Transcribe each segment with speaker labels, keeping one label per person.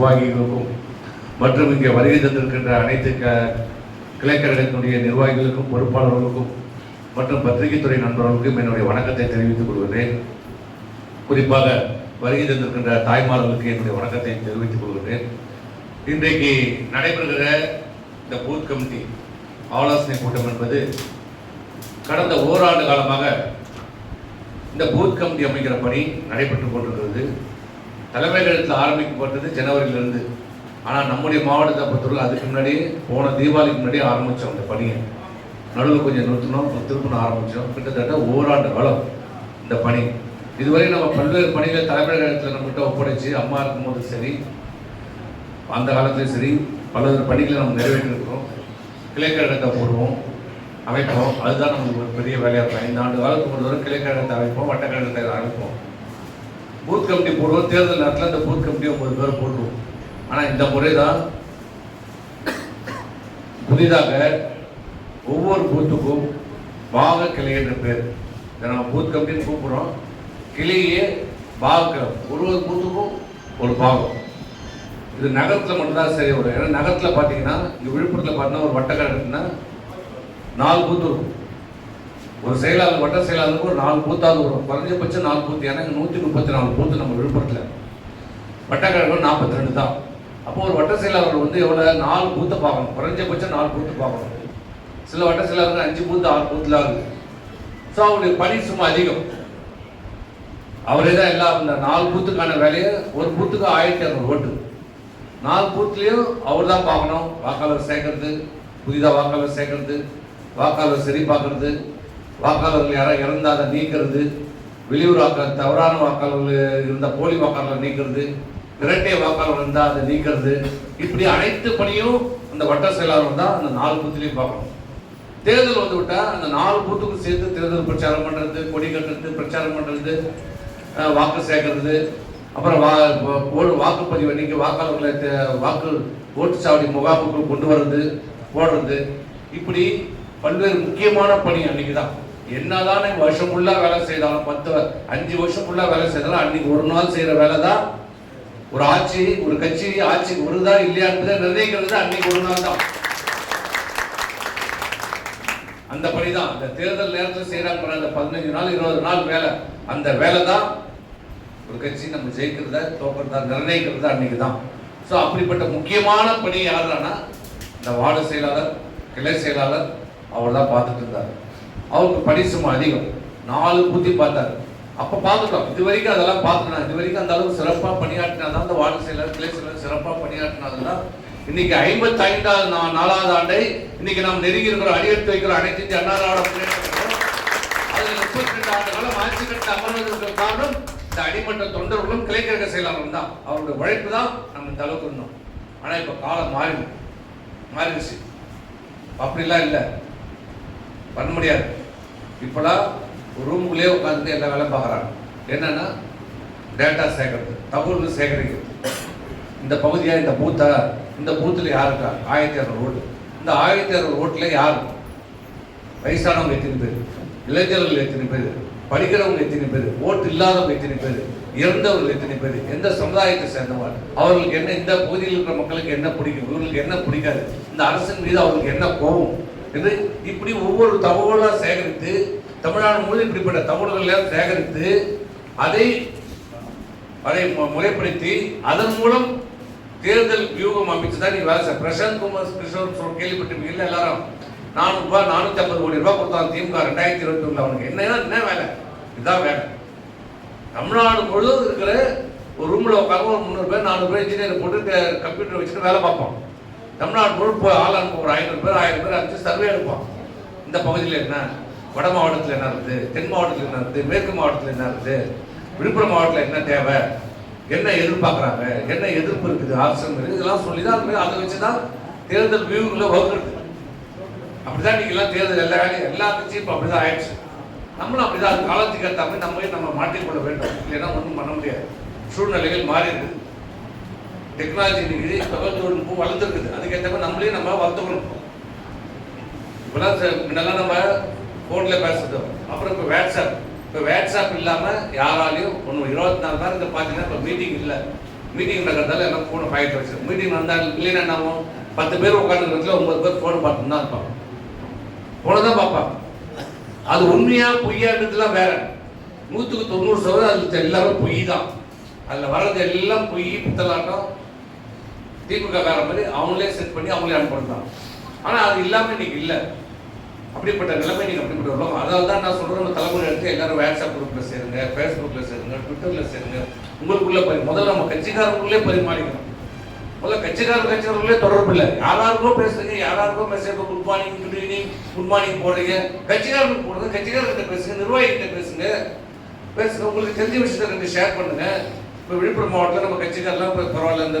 Speaker 1: நிர்வாகிகளுக்கும் மற்றும் இங்கே வருகை தந்திருக்கின்ற அனைத்து க கிளைக்கழகத்தினுடைய நிர்வாகிகளுக்கும் பொறுப்பாளர்களுக்கும் மற்றும் பத்திரிகைத்துறை நண்பர்களுக்கும் என்னுடைய வணக்கத்தை தெரிவித்துக் கொள்கிறேன் குறிப்பாக வருகை தந்திருக்கின்ற தாய்மார்களுக்கு என்னுடைய வணக்கத்தை தெரிவித்துக் கொள்கிறேன் இன்றைக்கு நடைபெறுகிற இந்த பூத் கமிட்டி ஆலோசனை கூட்டம் என்பது கடந்த ஓராண்டு காலமாக இந்த பூத் கமிட்டி அமைக்கிற பணி நடைபெற்றுக் கொண்டிருக்கிறது. தலைமையகத்தில் ஆரம்பிக்கப்பட்டது ஜனவரியிலிருந்து. ஆனால் நம்முடைய மாவட்டத்தை பொறுத்தவரை அதுக்கு முன்னாடியே போன தீபாவளிக்கு முன்னாடியே ஆரம்பித்தோம் அந்த பணியை. நடுவில் கொஞ்சம் நிறுத்தினோம் திருப்பணும் ஆரம்பித்தோம் கிட்டத்தட்ட ஓராண்டு காலம் இந்த பணி. இதுவரை நம்ம பல்வேறு பணிகளை தலைமையகத்தில் நம்மகிட்ட ஒப்படைச்சு அம்மா இருக்கும்போது சரி அந்த காலத்துலேயும் சரி பல்வேறு பணிகளை நம்ம நிறைவேற்றிருக்கிறோம். கிளைக்கழகத்தை போடுவோம் அமைப்போம். அதுதான் நமக்கு ஒரு பெரிய வேலையாக இருக்கும். ஐந்து ஆண்டு காலத்துக்கு ஒரு தடவை கிளைக்கழகத்தை அமைப்போம் வட்டக்கழகத்தை அமைப்போம். பூத் கமிட்டி போடுவோம் தேர்தல் நேரத்தில் அந்த பூத் கமிட்டி ஒன்பது பேர் போடுவோம். ஆனால் இந்த முறை தான் புதிதாக ஒவ்வொரு பூத்துக்கும் பாக கிளை என்ற பேர். இதை நம்ம பூத் கமிட்டின்னு கூப்பிடுறோம். கிளையே பாக ஒரு ஒரு பூத்துக்கும் ஒரு பாகம். இது நகரத்தில் மட்டும்தான் சரி வரும். ஏன்னா நகரத்தில் பார்த்தீங்கன்னா இங்கே விழுப்புரத்தில் பார்த்தீங்கன்னா ஒரு வட்டக்கடை நாலு பூத்து இருக்கும் ஒரு செயலாளர் வட்ட செயலாளருக்கு ஒரு நாலு பூத்தாவது வரும். குறைஞ்சபட்சம் நாலு பூத்து ஏன்னா நூற்றி முப்பத்தி நாலு பூத்து நம்ம விழுப்புரத்தில். வட்டக்கழகம் நாற்பத்தி ரெண்டு தான். அப்போ ஒரு வட்ட செயலாளர் வந்து எவ்வளோ நாலு பூத்தை பார்க்கணும். குறைஞ்சபட்சம் நாலு பூத்து பார்க்கணும். சில வட்ட செயலாளர்கள் அஞ்சு பூத்து ஆறு பூத்துலாம் இருக்குது ஸோ அவருடைய பணி சும்மா அதிகம். அவரே தான் எல்லா இந்த நாலு பூத்துக்கான வேலையை ஒரு பூத்துக்கு ஆயிரத்தி இரநூறு ஓட்டு. நாலு பூத்துலேயும் அவர் தான் பார்க்கணும். வாக்காளர் சேர்க்கறது புதிதாக வாக்காளர் சேர்க்கறது வாக்காளர் சரி பார்க்கறது. வாக்காளர்கள் யாராவது இறந்தால் அதை நீக்கிறது வெளியூர் வாக்காளர் தவறான வாக்காளர்கள் இருந்த போலி வாக்காளர்களை நீக்கிறது இரட்டை வாக்காளர் இருந்தால் அதை நீக்கிறது. இப்படி அனைத்து பணியும் அந்த வட்ட செயலாளர் தான் அந்த நாலு பூத்துலேயும் பார்க்கணும். தேர்தல் வந்து விட்டால் அந்த நாலு பூத்துக்கும் சேர்த்து தேர்தல் பிரச்சாரம் பண்ணுறது கொடி கட்டுறது பிரச்சாரம் பண்ணுறது வாக்கு சேர்க்கறது அப்புறம் வா வாக்குப்பதிவு அன்னைக்கு வாக்காளர்களை தே- வாக்கு ஓட்டுச்சாவடி முகாமுக்குள் கொண்டு வர்றது போடுறது. இப்படி பல்வேறு முக்கியமான பணி அன்னைக்கு தான் என்னதான் வருஷம் ஃபுல்லா வேலை செய்தாலும் பத்து அஞ்சு வருஷம் ஃபுல்லா வேலை செய்தாலும் அன்னைக்கு ஒரு நாள் செய்யற வேலை தான் ஒரு ஆட்சி ஒரு கட்சி ஆட்சிக்கு வருதா இல்லையான்றதை நிர்ணயிக்கிறது அன்னைக்கு ஒரு நாள் தான் அந்த பணி தான் அந்த தேர்தல் நேரத்தில் செய்யறாங்க அந்த பதினஞ்சு நாள் இருபது நாள் வேலை. அந்த வேலை தான் ஒரு கட்சி நம்ம ஜெயிக்கிறத தோக்கிறதா நிர்ணயிக்கிறது அன்னைக்கு தான் ஸோ அப்படிப்பட்ட முக்கியமான பணி யாருன்னா இந்த வார்டு செயலாளர் கிளை செயலாளர் அவர் தான் பார்த்துட்டு இருந்தார். அவருக்கு பணி சுமம் அதிகம். நாலு புத்தி பார்த்தாரு. அப்போ பார்த்துட்டோம். இது வரைக்கும் அதெல்லாம் பார்த்துட்டோம். இது வரைக்கும் அந்த அளவுக்கு சிறப்பாக பணியாற்றினா தான். அந்த வாழ்க்கை செயலர் கிளை செயலர் சிறப்பாக பணியாற்றினாதான் இன்னைக்கு ஐம்பத்தி ஐந்தாவது நாலாவது ஆண்டை இன்னைக்கு நாம் நெருங்கி இருக்கிறோம். அடியெடுத்து வைக்கிறோம் அனைத்து இந்திய அண்ணா திராவிட முப்பத்தி ரெண்டு ஆண்டு காலம் ஆட்சி கட்ட அமர்வதற்கு காரணம் இந்த அடிமட்ட தொண்டர்களும் கிளைக்கழக செயலாளரும் தான். அவருடைய உழைப்பு தான் நம்ம இந்த அளவுக்கு இருந்தோம். ஆனால் இப்போ காலம் மாறிடும் மாறிடுச்சு. அப்படிலாம் இல்லை. பண்ண முடியாது. இப்போலாம் ஒரு ரூமுக்குள்ளேயே உட்காந்துட்டு எல்லா வேலை பார்க்குறாங்க? என்னன்னா டேட்டா சேகரிப்பு தகவல்கள் சேகரிக்கிறது. இந்த பகுதியாக இந்த பூத்தா இந்த பூத்தில் யாருக்கா? ஆயிரத்தி இரநூறு ஓட்டு இந்த ஆயிரத்தி இரநூறு ஓட்டில் யார்? வயசானவங்க எத்தனை பேர்? இளைஞர்கள் எத்தனை பேர்? படிக்கிறவங்க எத்தனை பேர்? ஓட்டு இல்லாதவங்க எத்தனை பேர்? இறந்தவர்கள் எத்தனை பேர்? எந்த சமுதாயத்தை சேர்ந்தவர் அவர்களுக்கு என்ன இந்த பகுதியில் இருக்கிற மக்களுக்கு என்ன பிடிக்கும்? இவர்களுக்கு என்ன பிடிக்காது? இந்த அரசின் மீது அவர்களுக்கு என்ன கோபம்? என்று இப்படி ஒவ்வொரு தகவலாக சேகரித்து தமிழ்நாடு முழு இப்படிப்பட்ட தகவல்களெல்லாம் சேகரித்து அதை அதை முறைப்படுத்தி அதன் மூலம் தேர்தல் வியூகம் அமைச்சு தான் நீ வேலை பிரசாந்த் குமார் கிருஷ்ணன் சொல்ல கேள்விப்பட்டிருப்பீங்க. எல்லாரும் நானூறு ரூபாய் நானூற்றி ஐம்பது கோடி ரூபாய் கொடுத்தான் திமுக ரெண்டாயிரத்தி இருபத்தி ஒண்ணுல அவனுக்கு. என்ன என்ன வேலை? இதுதான் வேலை. தமிழ்நாடு முழுவதும் இருக்கிற ஒரு ரூமில் உட்காந்து ஒரு முந்நூறு பேர் நானூறு பேர் இன்ஜினியர் போட்டு கம்ப்யூட்டர் வச்சுட்டு வேலை பார்ப்போம் தமிழ்நாடு முழு போய் ஆள் அனுப்ப ஒரு ஐநூறு பேர் ஆயிரம் பேர் அனுப்பிச்சு சர்வே எடுப்போம். இந்த பகுதியில் என்ன? வட மாவட்டத்தில் என்ன இருக்குது தென் மாவட்டத்தில் என்ன இருக்குது மேற்கு மாவட்டத்தில் என்ன இருக்குது விழுப்புரம் மாவட்டத்தில் என்ன தேவை? என்ன எதிர்பார்க்குறாங்க? என்ன எதிர்ப்பு இருக்குது? ஆப்ஷன் இருக்குது இதெல்லாம் சொல்லி தான் அதை வச்சு தான் தேர்தல் வியூகளை வகுக்கிறது அப்படிதான் நீங்க எல்லாம் தேர்தல் எல்லா வேலையும் எல்லா கட்சியும் இப்போ அப்படிதான் ஆயிடுச்சு. நம்மளும் அப்படிதான் காலத்துக்கு ஏற்ற மாதிரி நம்ம நம்ம மாற்றிக்கொள்ள வேண்டும். இல்லைன்னா ஒன்றும் பண்ண முடியாது. சூழ்நிலைகள் மாறி இருக்குது டெக்னாலஜி இன்னைக்கு தகவல் தொழில்நுட்பம் வளர்ந்துருக்குது. அதுக்கேற்ற மாதிரி நம்மளே நம்ம வளர்த்துக்கணும். இப்போலாம் முன்னெல்லாம் நம்ம ஃபோனில் பேசுகிறோம் அப்புறம் இப்போ வாட்ஸ்அப் இப்போ வாட்ஸ்அப் இல்லாமல் யாராலையும் ஒன்று இருபத்தி நாலு நேரம் பார்த்தீங்கன்னா இப்போ மீட்டிங் இல்லை. மீட்டிங் நடக்கிறதால எல்லாம் ஃபோனை பாக்கெட் வச்சு மீட்டிங் வந்தால் இல்லைன்னா என்ன ஆகும்? பத்து பேர் உட்காந்துருக்கிறதுல ஒன்பது பேர் ஃபோனை பார்த்துட்டு தான் இருப்பாங்க. ஃபோனை தான் பார்ப்பாங்க. அது உண்மையாக பொய்யான்றதுலாம் வேற. நூற்றுக்கு தொண்ணூறு சதவீதம் அது எல்லாமே பொய் தான் அதில் வர்றது எல்லாம் பொய் பித்தலாட்டம் திமுக கார மாதிரி அவங்களே செட் பண்ணி அவங்களே அனுப்பிடுறாங்க ஆனால் அது இல்லாமல் இன்னைக்கு இல்லை. அப்படிப்பட்ட நிலைமை நீங்கள் அப்படிப்பட்ட உலகம். அதனால தான் நான் சொல்கிறேன் நம்ம தலைமுறை எடுத்து எல்லாரும் வாட்ஸ்அப் குரூப்பில் சேருங்க ஃபேஸ்புக்கில் சேருங்க ட்விட்டரில் சேருங்க. உங்களுக்குள்ள பரி முதல்ல நம்ம கட்சிக்காரங்களுக்குள்ளே பரிமாறிக்கணும். முதல்ல கட்சிக்கார கட்சிக்காரர்களே தொடர்பு இல்லை. யாராருக்கோ பேசுறீங்க யாராருக்கோ message good morning good evening good morning போடுறீங்க. கட்சிக்காரர்களுக்கு போடுங்க கட்சிக்காரர்கிட்ட பேசுங்க நிர்வாகிகிட்ட பேசுங்க. பேசுங்க உங்களுக்கு தெரிஞ்ச விஷயத்தை ரெண்டு ஷேர் பண்ணுங்க. இப்போ விழுப்புரம் மாவட்டத்தில் நம்ம கட்சிக்காரெல்லாம் இப்போ பரவாயில்ல இந்த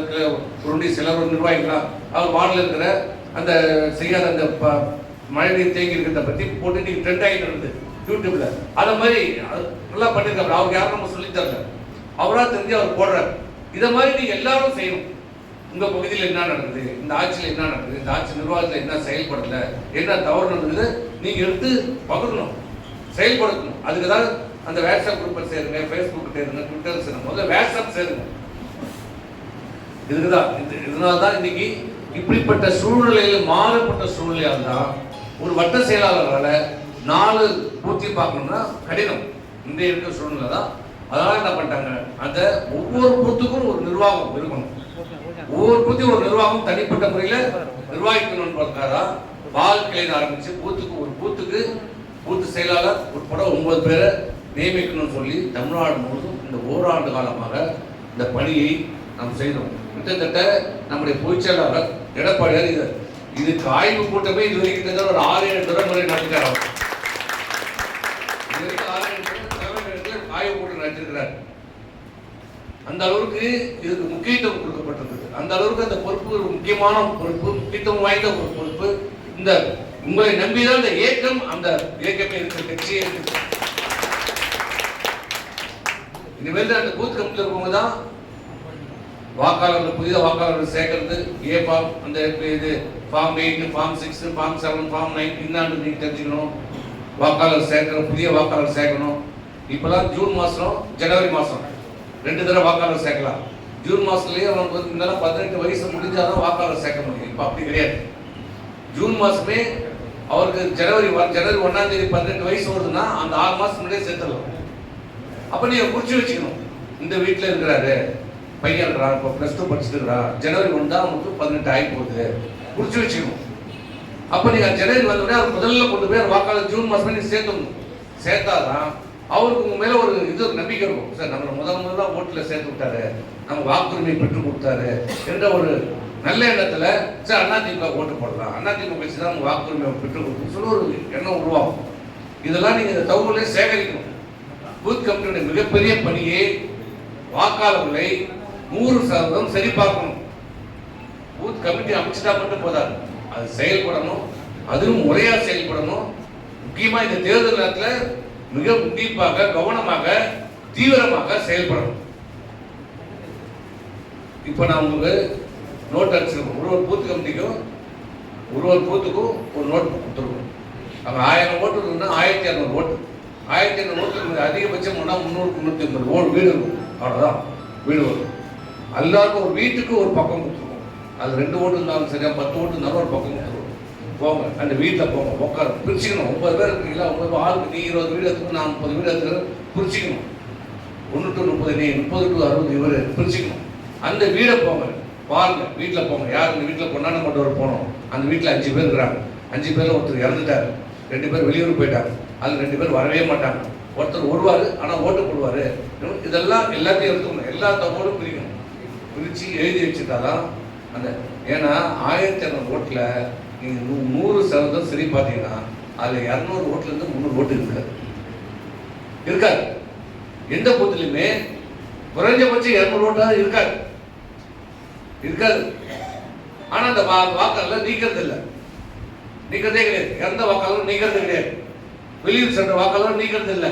Speaker 1: உருண்டி சிலர் ஒரு நிர்வாகிக்கலாம். அவர் வார்டில் இருக்கிற அந்த செய்யாத அந்த ப- மழைநீர் தேங்கி இருக்கிறத பற்றி போட்டு நீங்கள் ட்ரெண்ட் ஆகிட்டு இருந்தது யூடியூப்ல அதை மாதிரி நல்லா பண்ணியிருக்காரு அவருக்கு யாரும் நம்ம சொல்லித் தரல. அவராக தெரிஞ்சு அவர் போடுறாரு. இதை மாதிரி நீங்கள் எல்லாரும் செய்யணும். உங்கள் பகுதியில் என்ன நடக்குது? இந்த ஆட்சியில் என்ன நடக்குது? இந்த ஆட்சி நிர்வாகத்தில் என்ன செயல்படலை? என்ன தவறு நடக்குது நீங்கள் எடுத்து பகிரணும். செயல்படுத்தணும். அதுக்கு தான் அந்த வாட்ஸ்அப் குரூப்பில் சேருங்க ஃபேஸ்புக் சேருங்க ட்விட்டர் சேருங்க. முதல்ல வாட்ஸ்அப் சேருங்க. இதுக்குதான் இது இதனால தான் இன்னைக்கு இப்படிப்பட்ட சூழ்நிலையில் மாறுபட்ட சூழ்நிலையால் தான் ஒரு வட்ட செயலாளரால் நாலு பூர்த்தி பார்க்கணும்னா கடினம். இன்றைய இருக்கிற சூழ்நிலை தான். அதனால என்ன பண்ணிட்டாங்க? அந்த ஒவ்வொரு பூத்துக்கும் ஒரு நிர்வாகம் இருக்கணும். ஒவ்வொரு பூத்தையும் ஒரு நிர்வாகம் தனிப்பட்ட முறையில் நிர்வாகிக்கணும்னு பார்த்தாரா? வாழ்க்கையில ஆரம்பிச்சு பூத்துக்கு ஒரு பூத்துக்கு பூத்து செயலாளர் உட்பட ஒன்பது பேரை நியமிக்கணும்னு சொல்லி தமிழ்நாடு முழுவதும் இந்த ஓராண்டு காலமாக இந்த பணியை நாம் செய்தோம். கிட்டத்தட்ட நம்முடைய பொதுச்செயலாளர் எடப்பாடியார் இது இதுக்கு ஆய்வு கூட்டமே இது வரைக்கும் ஒரு ஆறு ஏழு தடவை முறை நடத்திக்கிறார் இது வரைக்கும் ஆறு ஆய்வு கூட்டம் நடத்திருக்கிறார் அந்த அளவுக்கு இதுக்கு முக்கியத்துவம் கொடுக்கப்பட்டிருக்கு அந்த அளவுக்கு அந்த பொறுப்பு ஒரு முக்கியமான பொறுப்பு முக்கியத்துவம் வாய்ந்த ஒரு பொறுப்பு. இந்த உங்களை நம்பிதான் இந்த இயக்கம் அந்த இயக்கமே இருக்கிற கட்சியே இருக்கு இனிமேல் அந்த பூத் கமிட்டியில் இருக்கவங்க தான் வாக்காளர்கள் புதிய வாக்காளர்கள் சேர்க்கறது. ஏ ஃபார்ம் அந்த இது form eight form six form seven form nine இன்னாண்டு நீங்கள் தெரிஞ்சுக்கணும். வாக்காளர் சேர்க்கணும் புதிய வாக்காளர் சேர்க்கணும். இப்போலாம் ஜூன் மாதம் ஜனவரி மாதம் ரெண்டு தடவை வாக்காளர் சேர்க்கலாம். ஜூன் மாதத்துலேயே அவனுக்கு வந்து இருந்தாலும் பதினெட்டு வயசு முடிஞ்சாதான் வாக்காளர் சேர்க்க முடியும். இப்போ அப்படி கிடையாது. ஜூன் மாதமே அவருக்கு ஜனவரி ஜனவரி ஒன்றாம் தேதி பதினெட்டு வயசு வருதுன்னா அந்த ஆறு மாதத்துக்கு முன்னாடியே சேர்த்துடலாம். அப்போ நீங்கள் குறிச்சு வச்சுக்கணும். இந்த வீட்டில் இருக்கிறாரு பையன் இருக்கிறான் இப்போ ப்ளஸ் டூ படிச்சுட்டு இருக்கிறான். ஜனவரி ஒன்று தான் அவனுக்கு பதினெட்டு ஆகி போகுது. குறிச்சு வச்சுக்கணும். அப்போ நீங்கள் ஜனவரி வந்தோடனே அவர் முதல்ல கொண்டு போய் வாக்காளர் ஜூன் மாசமே சேர்த்துணும் சேர்த்துடணும். சேர்த்தாதான் அவருக்கு உங்க மேல ஒரு இது ஒரு நம்பிக்கை இருக்கும். சார் நம்மளை முதல் முதல்ல ஓட்டுல சேர்த்து விட்டாரு. நம்ம வாக்குரிமை பெற்றுக் கொடுத்தாரு என்ற ஒரு நல்ல எண்ணத்துல சார் அண்ணா திமுக ஓட்டு போடலாம். அண்ணா திமுக கட்சி தான் நம்ம வாக்குரிமை பெற்றுக் கொடுக்கும் சொல்லி ஒரு எண்ணம் உருவாகும். இதெல்லாம் நீங்க இந்த சேகரிக்கணும். பூத் கமிட்டியுடைய மிகப்பெரிய பணியே வாக்காளர்களை நூறு சதவீதம் சரிபார்க்கணும். பூத் கமிட்டி அமைச்சிட்டா மட்டும் போதாது. அது செயல்படணும். அதுவும் முறையா செயல்படணும். முக்கியமா இந்த தேர்தல் நேரத்தில் மிக உன்னிப்பாக கவனமாக தீவிரமாக செயல்படணும். இப்போ நான் உங்களுக்கு நோட் அடிச்சிருக்கோம் ஒரு ஒரு பூத் கமிட்டிக்கும் ஒரு ஒரு பூத்துக்கும் ஒரு நோட் கொடுத்துருக்கோம். அங்கே ஆயிரம் ஓட்டு இருக்குன்னா ஆயிரத்தி இரநூறு ஓட்டு. ஆயிரத்தி ஐநூறு ஓட்டு அதிகபட்சம் ஒன்றா முந்நூறு முந்நூற்றி ஐம்பது ஓடு வீடு இருக்கும். அவ்வளோதான் வீடு வரும். எல்லாருக்கும் ஒரு வீட்டுக்கு ஒரு பக்கம் கொடுத்துருவோம் அது ரெண்டு ஓட்டு இருந்தாலும் சரியா பத்து ஓட்டு இருந்தாலும் ஒரு பக்கம் கொடுத்துருவோம் போங்க. அந்த வீட்டில் போங்க. உட்கார பிரிச்சுக்கணும். ஒன்பது பேர் இருக்கீங்களா? ஒன்பது ஆளுக்கு நீ இருபது வீடு எடுத்துக்கணும் நான் முப்பது வீடு எடுத்துக்கிறேன். பிரிச்சுக்கணும். ஒன்று டு முப்பது நீ முப்பது டு அறுபது இவர் பிரிச்சுக்கணும். அந்த வீடை போங்க. பாருங்க. வீட்டில் போங்க. யார் இந்த வீட்டில் கொண்டாட வர போனோம்? அந்த வீட்டில் அஞ்சு பேர் இருக்கிறாங்க. அஞ்சு பேரில் ஒருத்தர் இறந்துட்டாரு. ரெண்டு பேர் வெளியூர் போயிட்டாங்க. அது ரெண்டு பேர் வரவே மாட்டாங்க. ஒருத்தர் வருவார் ஆனால் ஓட்டு போடுவார். இதெல்லாம் எல்லாத்தையும் எடுத்துக்கணும். எல்லா தகவலும் பிரிக்கணும் பிரித்து எழுதி வச்சுட்டாதான் அந்த ஏன்னா ஆயிரத்தி இரநூறு ஓட்டில் நீங்கள் நூ நூறு சதவீதம் சரி பார்த்தீங்கன்னா அதில் இரநூறு ஓட்டுலேருந்து முந்நூறு ஓட்டு இருக்காது. இருக்காது. எந்த பூத்துலையுமே குறைஞ்சபட்சம் இரநூறு ஓட்டாக இருக்காது. இருக்காது. ஆனால் அந்த வா வாக்காளர் நீக்கிறது இல்லை நீக்கிறதே கிடையாது. இறந்த வாக்காளர் நீக்கிறது கிடையாது. வெளியூர் சென்ற வாக்காளர் நீக்கிறது இல்லை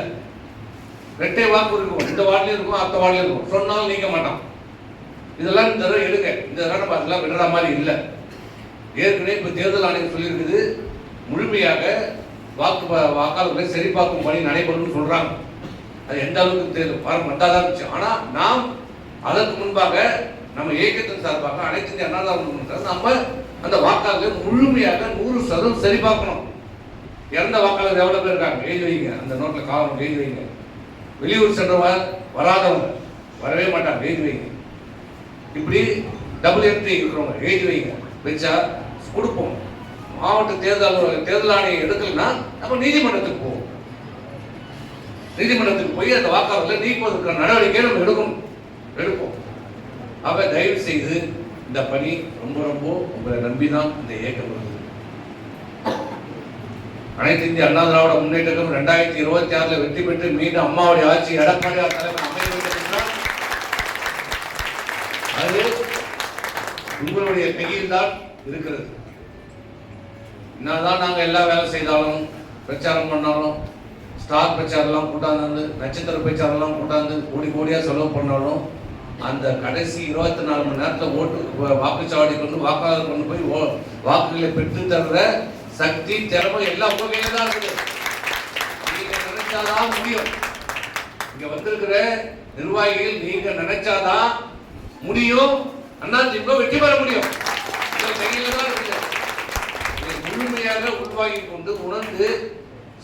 Speaker 1: ரெட்டை வாக்கு இருக்கும் இந்த வார்டிலும் இருக்கும் அத்த வார்டிலும் இருக்கும். சொன்னாலும் நீக்க மாட்டான். இதெல்லாம் இந்த தடவை எடுக்க இந்த தடவை நம்ம அதெல்லாம் விடுற மாதிரி இல்லை. ஏற்கனவே இப்போ தேர்தல் ஆணையம் சொல்லியிருக்குது. முழுமையாக வாக்கு ப- வாக்காளர்களை சரிபார்க்கும் பணி நடைபெறும்னு சொல்கிறாங்க அது எந்த அளவுக்கு தெரியும் வந்தால் தான் இருந்துச்சு. ஆனால் நாம் அதற்கு முன்பாக நம்ம இயக்கத்தின் சார்பாக அனைத்து இந்திய அண்ணா நம்ம அந்த வாக்காளர்களை முழுமையாக நூறு சதவீதம் சரிபார்க்கணும். இறந்த வாக்காளர் எவ்வளோ பேர் இருக்காங்க எழுதி வைங்க. அந்த நோட்டில் காவலம் எழுதி வைங்க. வெளியூர் சென்றவங்க வராதவங்க வரவே மாட்டாங்க எழுதி வைங்க. இப்படி டபுள் என்ட்ரி இருக்கிறவங்க எழுதி வைங்க. வச்சா கொடுப்போம். மாவட்ட தேர்தல் தேர்தல் ஆணையம் எடுக்கலைன்னா நம்ம நீதிமன்றத்துக்கு போவோம். நீதிமன்றத்துக்கு போய் அந்த வாக்காளர்களை நீக்குவதற்கான நடவடிக்கை நம்ம எடுக்கணும். எடுப்போம். ஆக தயவு செய்து இந்த பணி ரொம்ப ரொம்ப உங்களை நம்பி தான் இந்த இயக்கம் வருது. அனைத்து இந்திய அண்ணா திராவிட முன்னேற்றம் ரெண்டாயிரத்தி இருபத்தி ஆறுல வெற்றி பெற்று மீண்டும் அம்மாவுடைய ஆட்சி எடப்பாடியார் தலைவர் அமைய வேண்டும் என்றால் அது உங்களுடைய கையில் தான் இருக்கிறது. என்னதான் நாங்க எல்லா வேலை செய்தாலும் பிரச்சாரம் பண்ணாலும் ஸ்டார் பிரச்சாரம்லாம் கூட்டாந்து நட்சத்திர பிரச்சாரம்லாம் கூட்டாந்து கோடி கோடியா செலவு பண்ணாலும் அந்த கடைசி இருபத்தி நாலு மணி நேரத்தில் ஓட்டு வாக்குச்சாவடி கொண்டு வாக்காளர் கொண்டு போய் ஓ- வாக்குகளை பெற்று தர்ற சக்தி திறமை எல்லாம் உங்க கையில தான் இருக்குது. நீங்க நினைச்சாதான் முடியும். இங்க வந்திருக்கிற நிர்வாகிகள் நீங்க நினைச்சாதான் முடியும். அண்ணா திமுக வெற்றி பெற முடியும். கையில தான் இருக்குது. முழுமையாக உள்வாங்கி கொண்டு உணர்ந்து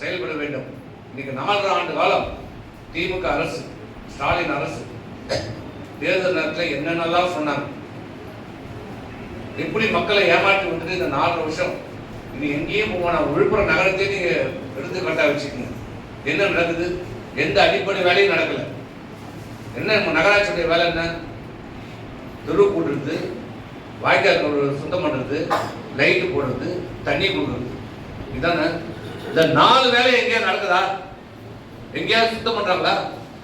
Speaker 1: செயல்பட வேண்டும். இன்னைக்கு நாலரை ஆண்டு காலம் திமுக அரசு ஸ்டாலின் அரசு தேர்தல் நேரத்தில் என்னென்னலாம் சொன்னாங்க. எப்படி மக்களை ஏமாற்றி வந்தது இந்த நாலு வருஷம்? இனி எங்கேயும் போனால் விழுப்புரம் நகரத்தை எடுத்து எடுத்துக்காட்டா வச்சுக்கோங்க. என்ன நடக்குது? எந்த அடிப்படை வேலையும் நடக்கலை. என்ன நம்ம நகராட்சியுடைய வேலை என்ன? தெரு கூட்டுறது வாய்க்கால் சுத்தம் பண்ணுறது லைட்டு போடுறது தண்ணி கொடுக்குறது. இதானே? இந்த நாலு வேலை எங்கேயா நடக்குதா? எங்கேயாவது சுத்தம் பண்ணுறாங்களா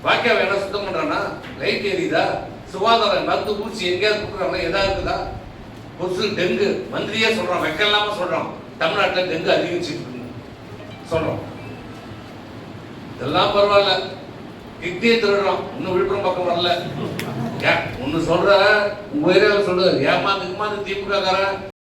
Speaker 1: வாய்க்கால் வேணா சுத்தம் பண்ணுறாங்கன்னா லைட் எரியுதா? சுகாதாரம் மருந்து பூச்சி எங்கேயாவது கொடுக்குறாங்களா? எதா இருக்குதா? கொசு டெங்கு மந்திரியே சொல்கிறான் வெக்கம் இல்லாம தமிழ்நாட்டில் டெங்கு அதிகரிச்சுட்டு சொல்றோம். இதெல்லாம் பரவாயில்ல. கிட்னியை திருடுறோம். இன்னும் விழுப்புரம் பக்கம் வரல. ஏன்? ஒன்னு சொல்ற உங்க சொல்றாரு சொல்லு திமுக காரன்